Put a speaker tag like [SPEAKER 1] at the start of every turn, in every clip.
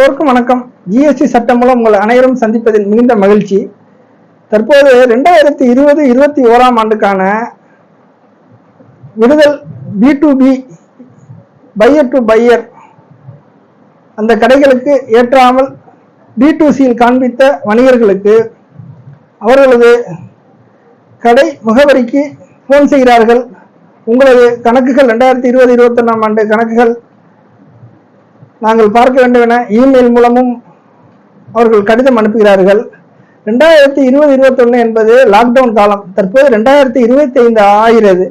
[SPEAKER 1] எல்லோருக்கும் வணக்கம். ஜிஎஸ்டி சட்டம் மூலம் உங்கள் அனைவரும் சந்திப்பதில் மிகுந்த மகிழ்ச்சி. தற்போது ரெண்டாயிரத்தி இருபது இருபத்தி ஓராம் ஆண்டுக்கான விடுதல் B to B buyer to buyer அந்த கடைகளுக்கு ஏற்றாமல் பி டு சியில் காண்பித்த வணிகர்களுக்கு அவர்களது கடை முகவரிக்கு ஃபோன் செய்கிறார்கள். உங்களது கணக்குகள் ரெண்டாயிரத்தி இருபது இருபத்தொன்னாம் ஆண்டு கணக்குகள் நாங்கள் பார்க்க வேண்டும் என இமெயில் மூலமும் அவர்கள் கடிதம் அனுப்புகிறார்கள். ரெண்டாயிரத்தி இருபது இருபத்தொன்னு என்பது லாக்டவுன் காலம். தற்போது ரெண்டாயிரத்தி இருபத்தி ஐந்து ஆகிறது.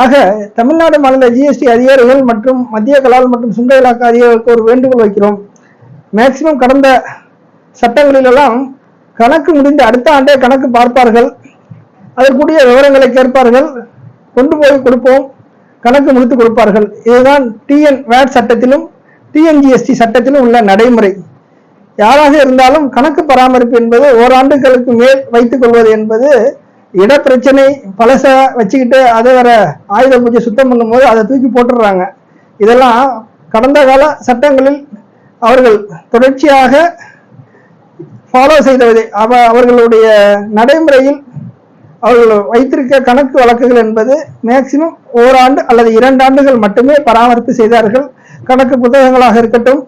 [SPEAKER 1] ஆக தமிழ்நாடு மாநில ஜிஎஸ்டி அதிகாரிகள் மற்றும் மத்திய கலால் மற்றும் சுங்க இலாக்க அதிகாரிகளுக்கு ஒரு வேண்டுகோள் வைக்கிறோம். மேக்சிமம் கடந்த சட்டங்களிலெல்லாம் கணக்கு முடிந்த அடுத்த ஆண்டே கணக்கு பார்ப்பார்கள். அதற்குரிய விவரங்களை கேட்பார்கள். கொண்டு போய் கொடுப்போம். கணக்கு முடித்து கொடுப்பார்கள். இதுதான் டிஎன் வேட் சட்டத்திலும் டிஎன்ஜிஎஸ்டி சட்டத்தில் உள்ள நடைமுறை. யாராக இருந்தாலும் கணக்கு பராமரிப்பு என்பது ஓராண்டுகளுக்கு மேல் வைத்துக் கொள்வது என்பது இடப்பிரச்சனை பழச வச்சுக்கிட்டு அதை வேற ஆயுத பூஜை சுத்தம் பண்ணும்போது அதை தூக்கி போட்டுடுறாங்க. இதெல்லாம் கடந்த கால சட்டங்களில் அவர்கள் தொடர்ச்சியாக ஃபாலோ செய்தவதை அவ அவர்களுடைய நடைமுறையில் அவர்கள் வைத்திருக்க கணக்கு வழக்குகள் என்பது மேக்சிமம் ஓராண்டு அல்லது இரண்டு ஆண்டுகள் மட்டுமே பராமரிப்பு செய்தார்கள். கணக்கு புத்தகங்களாக இருக்கட்டும்.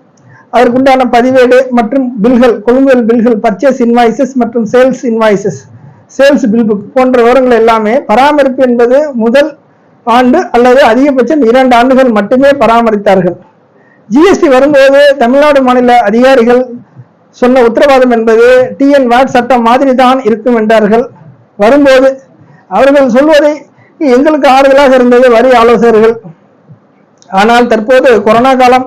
[SPEAKER 1] அதற்குண்டான பதிவேடு மற்றும் பில்கள் கொள்முதல் பில்கள் பர்ச்சேஸ் இன்வாய்சஸ் மற்றும் sales invoices sales bill book போன்ற விவரங்கள் எல்லாமே பராமரிப்பு என்பது முதல் ஆண்டு அல்லது அதிகபட்சம் இரண்டு ஆண்டுகள் மட்டுமே பராமரித்தார்கள். ஜிஎஸ்டி வரும்போது தமிழ்நாடு மாநில அதிகாரிகள் சொன்ன உத்தரவாதம் என்பது டிஎன் வாட் சட்டம் மாதிரி தான் இருக்கும் என்றார்கள். வரும்போது அவர்கள் சொல்வதை எங்களுக்கு ஆறுதலாக இருந்தது வரி ஆலோசகர்கள். ஆனால் தற்போது கொரோனா காலம்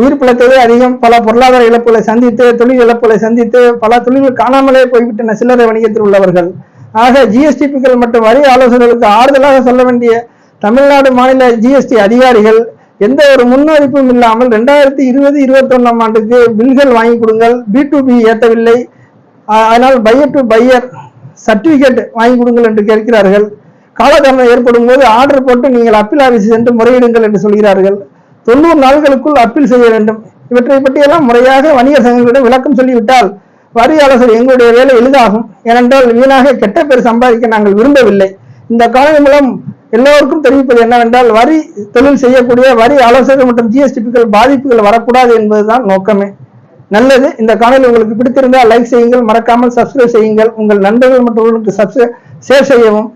[SPEAKER 1] உயிர் பிழைத்ததே அதிகம். பல பொருளாதார இழப்புகளை சந்தித்து தொழில் இழப்புகளை சந்தித்து பல தொழில்கள் காணாமலே போய்விட்டன சில்லறை வணிகத்தில் உள்ளவர்கள். ஆக ஜிஎஸ்டிபிக்கள் மற்றும் வரி ஆலோசகர்களுக்கு ஆறுதலாக சொல்ல வேண்டிய தமிழ்நாடு மாநில ஜிஎஸ்டி அதிகாரிகள் எந்த ஒரு முன்னறிப்பும் இல்லாமல் ரெண்டாயிரத்தி இருபது இருபத்தொன்னாம் ஆண்டுக்கு பில்கள் வாங்கி கொடுங்கள். பி டு பி ஏற்றவில்லை. அதனால் பையர் டு பையர் சர்டிபிகேட் வாங்கி கொடுங்கள் என்று கேட்கிறார்கள். காலதாமதம் ஏற்படும் போது ஆர்டர் போட்டு நீங்கள் அப்பீல் ஆஃபீஸ் சென்று முறையிடுங்கள் என்று சொல்கிறார்கள். தொண்ணூறு நாட்களுக்குள் அப்பீல் செய்ய வேண்டும். இவற்றை பற்றியெல்லாம் முறையாக வணிகர் சங்கங்களிடம் விளக்கம் சொல்லிவிட்டால் வரியாளர்கள் எங்களுடைய வேலை எளிதாகும். ஏனென்றால் வீணாக கெட்ட பேர் சம்பாதிக்க நாங்கள் விரும்பவில்லை. இந்த காணொலி மூலம் எல்லோருக்கும் தெரிவிப்பது என்னவென்றால் வரி தொழில் செய்யக்கூடிய வரி ஆலோசகர் மற்றும் ஜிஎஸ்டிபிக்கள் பாதிப்புகள் வரக்கூடாது என்பதுதான் நோக்கமே. நல்லது. இந்த காணொலி உங்களுக்கு பிடித்திருந்தால் லைக் செய்யுங்கள். மறக்காமல் சப்ஸ்கிரைப் செய்யுங்கள். உங்கள் நண்பர்கள் மற்றும் சப்ஸ்கிரைப் ஷேர் செய்யவும்.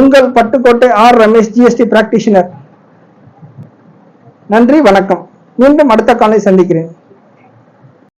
[SPEAKER 1] உங்கள் Pattukkottai R Ramesh GST practitioner நன்றி வணக்கம். மீண்டும் அடுத்த காலை சந்திக்கிறேன்.